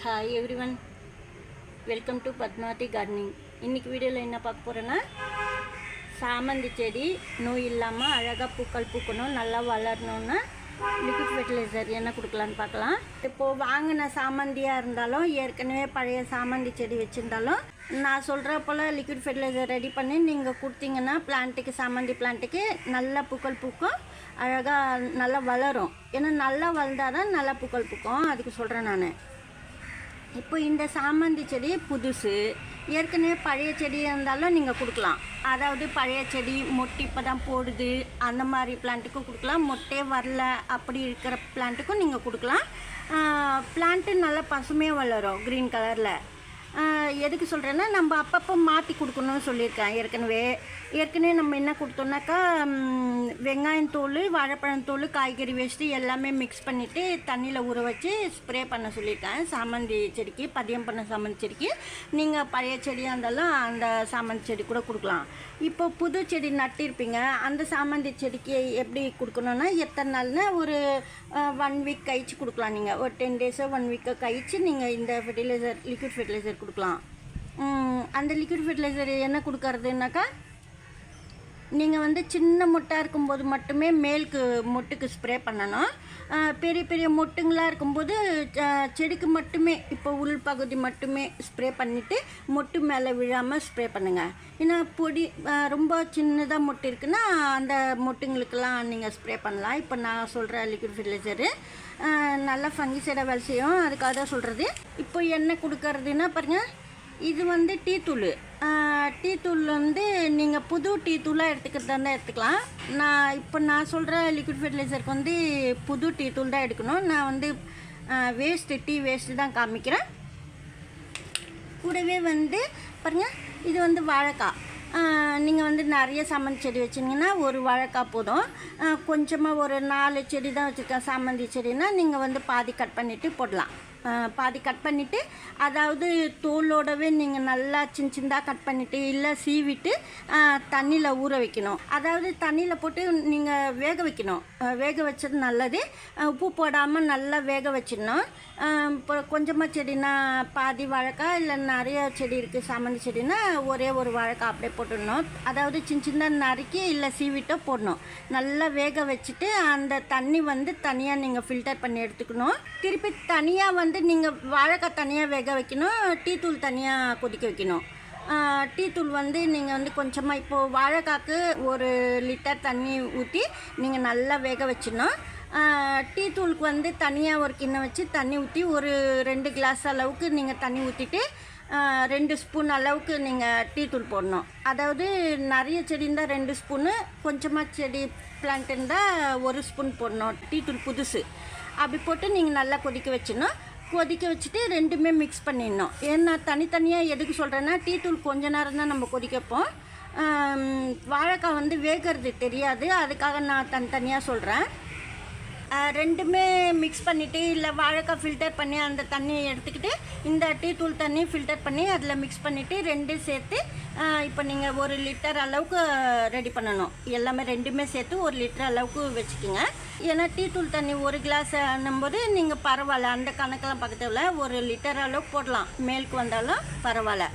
Hi everyone welcome to Padmavathi gardening இன்றைக்கி வீடியோவில் என்ன பார்க்க போகிறேன்னா சாமந்தி செடி நோய் இல்லாமல் அழகாக பூக்கள் பூக்கணும் நல்லா வளரணும்னா லிக்விட் ஃபெர்டிலைசர் என்ன கொடுக்கலான்னு பார்க்கலாம். இப்போது வாங்கின சாமந்தியாக இருந்தாலும் ஏற்கனவே பழைய சாமந்தி செடி வச்சுருந்தாலும் நான் சொல்கிற போல் லிக்விட் ஃபெர்டிலைசர் ரெடி பண்ணி நீங்கள் கொடுத்தீங்கன்னா பிளான்ட்டுக்கு சாமந்தி பிளான்ட்டுக்கு நல்லா பூக்கள் பூக்கும் அழகாக நல்லா வளரும். ஏன்னா நல்லா வளர்ந்தால் தான் நல்லா பூக்கள் பூக்கும். அதுக்கு சொல்கிறேன் நான். இப்போ இந்த சாமந்தி செடி புதுசு. ஏற்கனவே பழைய செடி இருந்தாலும் நீங்கள் கொடுக்கலாம். அதாவது பழைய செடி மொட்டை இப்போ தான் போடுது. அந்த மாதிரி பிளான்ட்டுக்கும் கொடுக்கலாம். மொட்டே வரல அப்படி இருக்கிற பிளான்ட்டுக்கும் நீங்கள் கொடுக்கலாம். பிளான்ட்டு நல்லா பசுமையாக வளரும் க்ரீன் கலரில் எதுக்கு சொல்கிறேன்னா நம்ம அப்பப்போ மாற்றி கொடுக்கணும்னு சொல்லியிருக்கேன். ஏற்கனவே ஏற்கனவே நம்ம என்ன கொடுத்தோம்னாக்கா வெங்காயம் தோல் வாழைப்பழம் தோல் காய்கறி வேஸ்ட்டு எல்லாமே மிக்ஸ் பண்ணிவிட்டு தண்ணியில் ஊற வச்சு ஸ்ப்ரே பண்ண சொல்லியிருக்கேன். சாமந்தி செடிக்கு பதியம் பண்ண சாமந்தி செடிக்கு. நீங்கள் பழைய செடியாக இருந்தாலும் அந்த சாமந்தி செடி கூட கொடுக்கலாம். இப்போ புது செடி நட்டிருப்பீங்க அந்த சாமந்தி செடிக்கு எப்படி கொடுக்கணுன்னா எத்தனை நாள்னா ஒரு ஒன் வீக் கழிச்சு கொடுக்கலாம் நீங்கள் ஒரு டென் டேஸோ ஒன் வீக்கோ கழிச்சு நீங்கள் இந்த ஃபெர்டிலைசர் லிக்விட் ஃபெர்டிலைசர் கொடுக்கலாம். அந்த லிக்விட் ஃபெர்டிலைசர் என்ன கொடுக்கறதுனாக்கா நீங்கள் வந்து சின்ன மொட்டாக இருக்கும்போது மட்டுமே மேலுக்கு மொட்டுக்கு ஸ்ப்ரே பண்ணணும். பெரிய பெரிய மொட்டுங்களாக இருக்கும்போது செடிக்கு மட்டுமே இப்போ உள் பகுதி மட்டுமே ஸ்ப்ரே பண்ணிவிட்டு மொட்டு மேலே விழாமல் ஸ்ப்ரே பண்ணுங்கள் ஏன்னா பொடி ரொம்ப சின்னதாக மொட்டு இருக்குன்னா அந்த மொட்டுங்களுக்கெல்லாம் நீங்கள் ஸ்ப்ரே பண்ணலாம். இப்போ நான் சொல்கிற லிக்விட் ஃபெர்டிலைசரு நல்லா ஃபங்கிசைடை வேலை செய்யும். அதுக்காக தான் சொல்கிறது இப்போ என்ன கொடுக்கறதுன்னா பாருங்கள் இது வந்து டீ தூள் டீ தூள் வந்து நீங்கள் புது டீ தூளாக எடுத்துக்கிறதா இருந்தால் எடுத்துக்கலாம். நான் இப்போ நான் சொல்கிற லிக்விட் ஃபெர்டிலைசருக்கு வந்து புது டீ தூள் தான் எடுக்கணும். நான் வந்து வேஸ்ட்டு டீ வேஸ்ட்டு தான் காமிக்கிறேன். கூடவே வந்து பாருங்கள் இது வந்து வாழைக்காய் நீங்கள் வந்து நிறைய சாமந்தி செடி வச்சிங்கன்னா ஒரு வாழைக்காய் போதும். கொஞ்சமாக ஒரு நாலு செடி தான் வச்சுருக்கேன் சாமந்தி செடினா நீங்கள் வந்து பாதி கட் பண்ணிவிட்டு போடலாம். பாதி கட் பண்ணிவிட்டு அதாவது தோலோடவே நீங்கள் நல்லா சின்ன சின்னதாக கட் பண்ணிவிட்டு இல்லை சீவிட்டு தண்ணியில் ஊற வைக்கணும். அதாவது தண்ணியில் போட்டு நீங்கள் வேக வைக்கணும். வேக வச்சது நல்லது. உப்பு போடாமல் நல்லா வேக வச்சிடணும். இப்போ கொஞ்சமாக செடினா பாதி வாழைக்காய் இல்லை நிறைய செடி இருக்குது சாமந்தி செடினா ஒரே ஒரு வாழைக்காய் அப்படியே போட்டுடணும். அதாவது சின்ன சின்ன நறுக்கி இல்லை சீவிட்டோ போடணும். நல்லா வேக வச்சுட்டு அந்த தண்ணி வந்து தனியாக நீங்கள் ஃபில்டர் பண்ணி எடுத்துக்கணும். திருப்பி தனியாக வந்து நீங்கள் வாழைக்காய் தனியாக வேக வைக்கணும் டீ தூள் தனியாக கொதிக்க வைக்கணும். டீ தூள் வந்து நீங்கள் வந்து கொஞ்சமாக இப்போது வாழைக்காக்கு ஒரு லிட்டர் தண்ணி ஊற்றி நீங்கள் நல்லா வேக வச்சிடணும். டீ தூளுக்கு வந்து தனியாக ஒரு கிண்ணம் வச்சு தண்ணி ஊற்றி ஒரு ரெண்டு கிளாஸ் அளவுக்கு நீங்கள் தண்ணி ஊற்றிட்டு ரெண்டு ஸ்பூன் அளவுக்கு நீங்கள் டீ தூள் போடணும். அதாவது நிறைய செடி இருந்தால் ரெண்டு ஸ்பூனு கொஞ்சமாக செடி பிளான்ட் இருந்தால் ஒரு ஸ்பூன் போடணும் டீ தூள் புதுசு. அப்படி போட்டு நீங்கள் நல்லா கொதிக்க வச்சிடணும். கொதிக்க வச்சுட்டு ரெண்டுமே மிக்ஸ் பண்ணிடணும். ஏன்னா தனித்தனியாக எதுக்கு சொல்கிறேன்னா டீ தூள் கொஞ்ச நேரம் தான் நம்ம கொதிக்கப்போம். வாழைக்காய் வந்து வேகிறது தெரியாது. அதுக்காக நான் தனித்தனியாக சொல்கிறேன் ரெண்டுமே மிக்ஸ் பண்ணிவிட்டு இல்லை வாழைக்காய் ஃபில்டர் பண்ணி அந்த தண்ணியை எடுத்துக்கிட்டு இந்த டீ தூள் தண்ணி ஃபில்டர் பண்ணி அதில் மிக்ஸ் பண்ணிவிட்டு ரெண்டும் சேர்த்து இப்போ நீங்கள் ஒரு லிட்டர் அளவுக்கு ரெடி பண்ணணும். எல்லாமே ரெண்டுமே சேர்த்து ஒரு லிட்டர் அளவுக்கு வச்சுக்கோங்க. ஏன்னா டீ தூள் தண்ணி ஒரு கிளாஸ் போது நீங்கள் பரவாயில்ல. அந்த கணக்கெல்லாம் பக்கத்தில் ஒரு லிட்டர் அளவுக்கு போடலாம். மேலுக்கு வந்தாலும் பரவாயில்ல.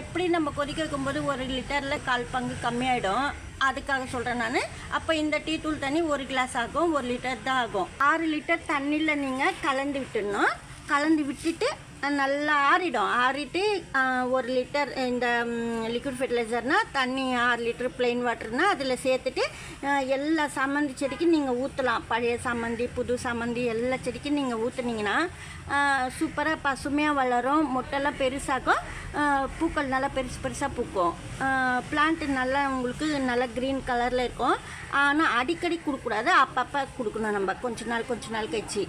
எப்படி நம்ம கொதிக்க வைக்கும்போது ஒரு லிட்டரில் கால் பங்கு கம்மியாயிடும். அதுக்காக சொல்கிறேன் நான். அப்போ இந்த டீ தூள் தண்ணி ஒரு கிளாஸ் ஆகும். ஒரு லிட்டர் தான் ஆகும். ஆறு லிட்டர் தண்ணியில் நீங்கள் கலந்து விட்டுடணும். கலந்து விட்டுட்டு நல்லா ஆறிடும். ஆறிட்டு ஒரு லிட்டர் இந்த லிக்விட் ஃபெர்டிலைசர்னால் தண்ணி ஆறு லிட்டர் plain வாட்டர்னால் அதில் சேர்த்துட்டு எல்லா சம்மந்தி செடிக்கும் நீங்கள் ஊற்றலாம் பழைய சம்மந்தி புது சம்மந்தி எல்லா செடிக்கும் நீங்கள் ஊற்றுனீங்கன்னா சூப்பராக பசுமையாக வளரும் முட்டெல்லாம் பெருசாகும் பூக்கள் நல்லா பெருசு பெருசாக பூக்கும். பிளான்ட்டு நல்லா உங்களுக்கு நல்லா க்ரீன் கலரில் இருக்கும். ஆனால் அடிக்கடி கொடுக்கக்கூடாது. அப்பப்போ கொடுக்கணும் நம்ம. கொஞ்ச நாள் கொஞ்ச நாள் கழிச்சு.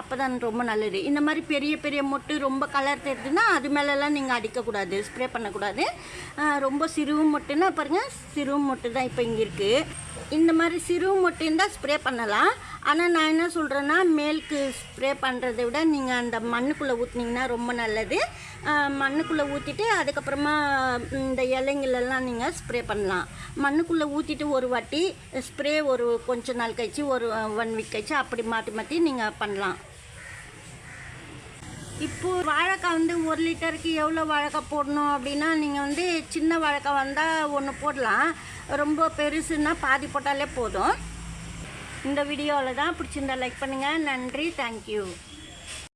அப்போ தான் ரொம்ப நல்லது. இந்த மாதிரி பெரிய பெரிய மொட்டை ரொம்ப கலர் தெரிதுன்னா அது மேலெல்லாம் நீங்கள் அடிக்கக்கூடாது ஸ்ப்ரே பண்ணக்கூடாது. ரொம்ப சிறு மொட்டுன்னா பாருங்கள் சிறுவும் மொட்டு தான் இப்போ இங்கே இருக்குது இந்த மாதிரி சிறு மொட்டையும் தான் ஸ்ப்ரே பண்ணலாம். ஆனால் நான் என்ன சொல்கிறேன்னா மேலுக்கு ஸ்ப்ரே பண்ணுறதை விட நீங்கள் அந்த மண்ணுக்குள்ளே ஊற்றுனீங்கன்னா ரொம்ப நல்லது. மண்ணுக்குள்ளே ஊற்றிட்டு அதுக்கப்புறமா இந்த இலைங்களெல்லாம் நீங்கள் ஸ்ப்ரே பண்ணலாம். மண்ணுக்குள்ளே ஊற்றிட்டு ஒரு வாட்டி ஸ்ப்ரே ஒரு கொஞ்ச நாள் கழிச்சு ஒரு ஒன் வீக் கழிச்சு அப்படி மாற்றி மாற்றி நீங்கள் பண்ணலாம். இப்போது வாழைக்காய் வந்து ஒரு லிட்டருக்கு எவ்வளோ வாழைக்காய் போடணும் அப்படின்னா நீங்கள் வந்து சின்ன வாழைக்காய் வந்தால் ஒன்று போடலாம். ரொம்ப பெருசுன்னா பாதி போட்டாலே போதும். இந்த வீடியோவில் தான் பிடிச்சிருந்தா லைக் பண்ணுங்கள் நன்றி. தேங்க்யூ